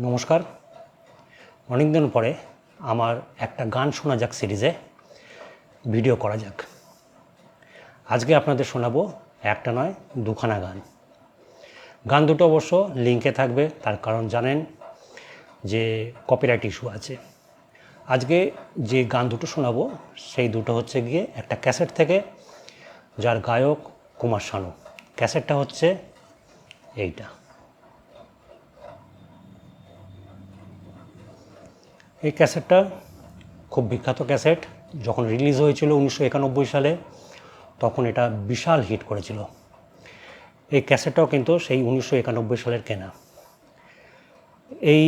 নমস্কার। অনেকদিন পরে আমার একটা গান শোনা যাক সিরিজে, ভিডিও করা যাক। আজকে আপনাদের শোনাবো একটা নয়, দুখানা গান। গান দুটো অবশ্য লিঙ্কে থাকবে, তার কারণ জানেন যে কপিরাইট ইস্যু আছে। আজকে যে গান দুটো শোনাবো, সেই দুটো হচ্ছে গিয়ে একটা ক্যাসেট থেকে, যার গায়ক কুমার শানু। ক্যাসেটটা হচ্ছে এইটা। এই ক্যাসেটটা খুব বিখ্যাত ক্যাসেট। যখন রিলিজ হয়েছিল উনিশশো একানব্বই সালে, তখন এটা বিশাল হিট করেছিল। এই ক্যাসেটটাও কিন্তু সেই উনিশশো একানব্বই সালের কেনা। এই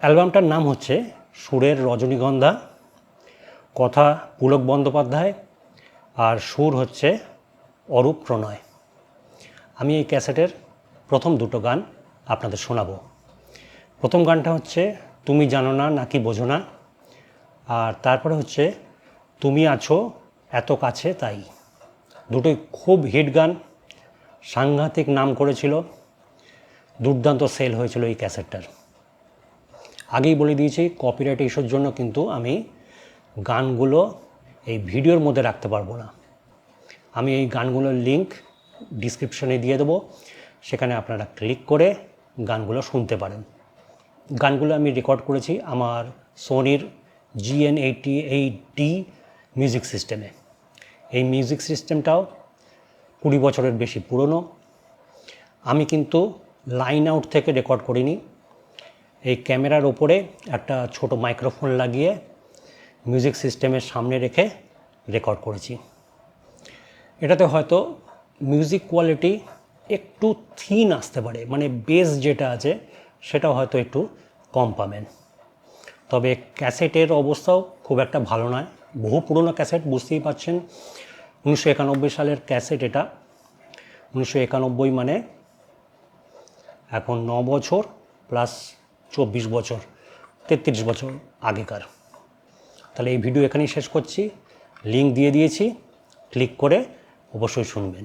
অ্যালবামটার নাম হচ্ছে সুরের রজনীগন্ধা, কথা পুলক বন্দ্যোপাধ্যায়, আর সুর হচ্ছে অরূপ প্রণয়। আমি এই ক্যাসেটের প্রথম দুটো গান আপনাদের শোনাবো। প্রথম গানটা হচ্ছে তুমি জানো না নাকি বোঝো না। আর তারপরে হচ্ছে, তুমি আছো এত কাছে তাই। দুটোই খুব হিট গান, সাংঘাতিক নাম করেছিল। দুর্দান্ত সেল হয়েছিল এই ক্যাসেটটার। আগেই বলে দিয়েছি কপিরাইট ইস্যুর জন্য কিন্তু আমি গানগুলো এই ভিডিওর মধ্যে রাখতে পারব না। আমি এই গানগুলোর লিঙ্ক ডিসক্রিপশনে দিয়ে দেবো। সেখানে আপনারা ক্লিক করে গানগুলো শুনতে পারেন। গানগুলো আমি রেকর্ড করেছি আমার সোনির GN eighty eight D music সিস্টেমে এই মিউজিক সিস্টেমটাও কুড়ি বছরের বেশি পুরনো। আমি কিন্তু লাইন আউট থেকে রেকর্ড করিনি। এই ক্যামেরার ওপরে একটা ছোট মাইক্রোফোন লাগিয়ে মিউজিক সিস্টেমের সামনে রেখে রেকর্ড করেছি। এটাতে হয়তো মিউজিক কোয়ালিটি একটু থিন আসতে পারে মানে বেস যেটা আছে সেটাও হয়তো একটু কম পাবেন। তবে ক্যাসেটের অবস্থাও খুব একটা ভালো নয়। বহু পুরনো ক্যাসেট বুঝতেই পারছেন, উনিশশো একানব্বই সালের ক্যাসেট এটা। উনিশশো একানব্বই মানে এখন ন বছর প্লাস চব্বিশ বছর, তেত্রিশ বছর আগেকার। তাহলে এই ভিডিও এখানেই শেষ করছি। লিঙ্ক দিয়ে দিয়েছি, ক্লিক করে অবশ্যই শুনবেন।